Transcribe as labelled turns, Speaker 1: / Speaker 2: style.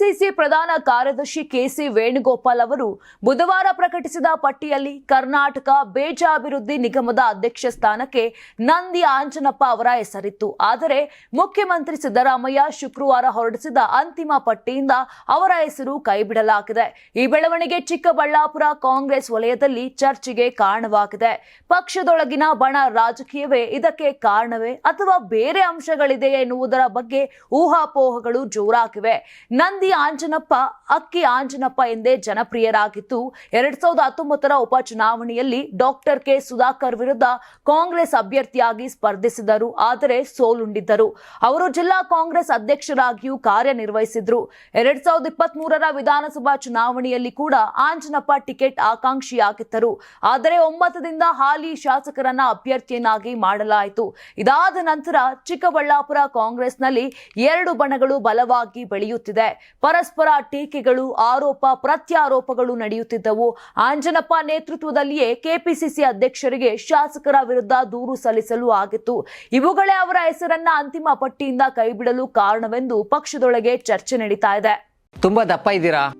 Speaker 1: KPCC ಪ್ರಧಾನ ಕಾರ್ಯದರ್ಶಿ KC Venugopal ಅವರು ಬುಧವಾರ ಪ್ರಕಟಿಸಿದ ಪಟ್ಟಿಯಲ್ಲಿ ಕರ್ನಾಟಕ ಬೇಜಾಭಿವೃದ್ಧಿ ನಿಗಮದ ಅಧ್ಯಕ್ಷ ಸ್ಥಾನಕ್ಕೆ ನಂದಿ ಆಂಜನಪ್ಪ ಅವರ ಹೆಸರಿತ್ತು. ಆದರೆ ಮುಖ್ಯಮಂತ್ರಿ ಸಿದ್ದರಾಮಯ್ಯ ಶುಕ್ರವಾರ ಹೊರಡಿಸಿದ ಅಂತಿಮ ಪಟ್ಟಿಯಿಂದ ಅವರ ಹೆಸರು ಕೈಬಿಡಲಾಗಿದೆ. ಈ ಬೆಳವಣಿಗೆ ಚಿಕ್ಕಬಳ್ಳಾಪುರ ಕಾಂಗ್ರೆಸ್ ವಲಯದಲ್ಲಿ ಚರ್ಚೆಗೆ ಕಾರಣವಾಗಿದೆ. ಪಕ್ಷದೊಳಗಿನ ಬಣ ರಾಜಕೀಯವೇ ಇದಕ್ಕೆ ಕಾರಣವೇ ಅಥವಾ ಬೇರೆ ಅಂಶಗಳಿದೆಯೇ ಎನ್ನುವುದರ ಬಗ್ಗೆ ಊಹಾಪೋಹಗಳು ಜೋರಾಗಿವೆ. ನಂದಿ ಆಂಜನಪ್ಪ, ಅಕ್ಕಿ ಆಂಜನಪ್ಪ ಎಂದೇ ಜನಪ್ರಿಯರಾಗಿದ್ದು ಎರಡ್ ಸಾವಿರದ ಹತ್ತೊಂಬತ್ತರ ಉಪಚುನಾವಣೆಯಲ್ಲಿ ಡಾಕ್ಟರ್ ಕೆ. ಸುಧಾಕರ್ ವಿರುದ್ಧ ಕಾಂಗ್ರೆಸ್ ಅಭ್ಯರ್ಥಿಯಾಗಿ ಸ್ಪರ್ಧಿಸಿದರು, ಆದರೆ ಸೋಲುಂಡಿದ್ದರು. ಅವರು ಜಿಲ್ಲಾ ಕಾಂಗ್ರೆಸ್ ಅಧ್ಯಕ್ಷರಾಗಿಯೂ ಕಾರ್ಯನಿರ್ವಹಿಸಿದ್ರು. ಎರಡ್ ಸಾವಿರದ ಇಪ್ಪತ್ತ್ ಮೂರರ ವಿಧಾನಸಭಾ ಚುನಾವಣೆಯಲ್ಲಿ ಕೂಡ ಆಂಜನಪ್ಪ ಟಿಕೆಟ್ ಆಕಾಂಕ್ಷಿಯಾಗಿದ್ದರು. ಆದರೆ ಒಮ್ಮತದಿಂದ ಹಾಲಿ ಶಾಸಕರನ್ನ ಅಭ್ಯರ್ಥಿಯನ್ನಾಗಿ ಮಾಡಲಾಯಿತು. ಇದಾದ ನಂತರ ಚಿಕ್ಕಬಳ್ಳಾಪುರ ಕಾಂಗ್ರೆಸ್ನಲ್ಲಿ ಎರಡು ಬಣಗಳು ಬಲವಾಗಿ ಬೆಳೆಯುತ್ತಿದೆ. ಪರಸ್ಪರ ಟೀಕೆಗಳು, ಆರೋಪ, ಪ್ರತ್ಯಾರೋಪಗಳು ನಡೆಯುತ್ತಿದ್ದವು. ಆಂಜನಪ್ಪ ನೇತೃತ್ವದಲ್ಲಿಯೇ ಕೆಪಿಸಿಸಿ ಅಧ್ಯಕ್ಷರಿಗೆ ಶಾಸಕರ ವಿರುದ್ಧ ದೂರು ಸಲ್ಲಿಸಲು ಆಗಿತ್ತು. ಇವುಗಳೇ ಅವರ ಹೆಸರನ್ನ ಅಂತಿಮ ಪಟ್ಟಿಯಿಂದ ಕೈಬಿಡಲು ಕಾರಣವೆಂದು ಪಕ್ಷದೊಳಗೆ ಚರ್ಚೆ ನಡೀತಾ ಇದೆ.
Speaker 2: ತುಂಬಾ ದಪ್ಪ ಇದ್ದೀರಾ?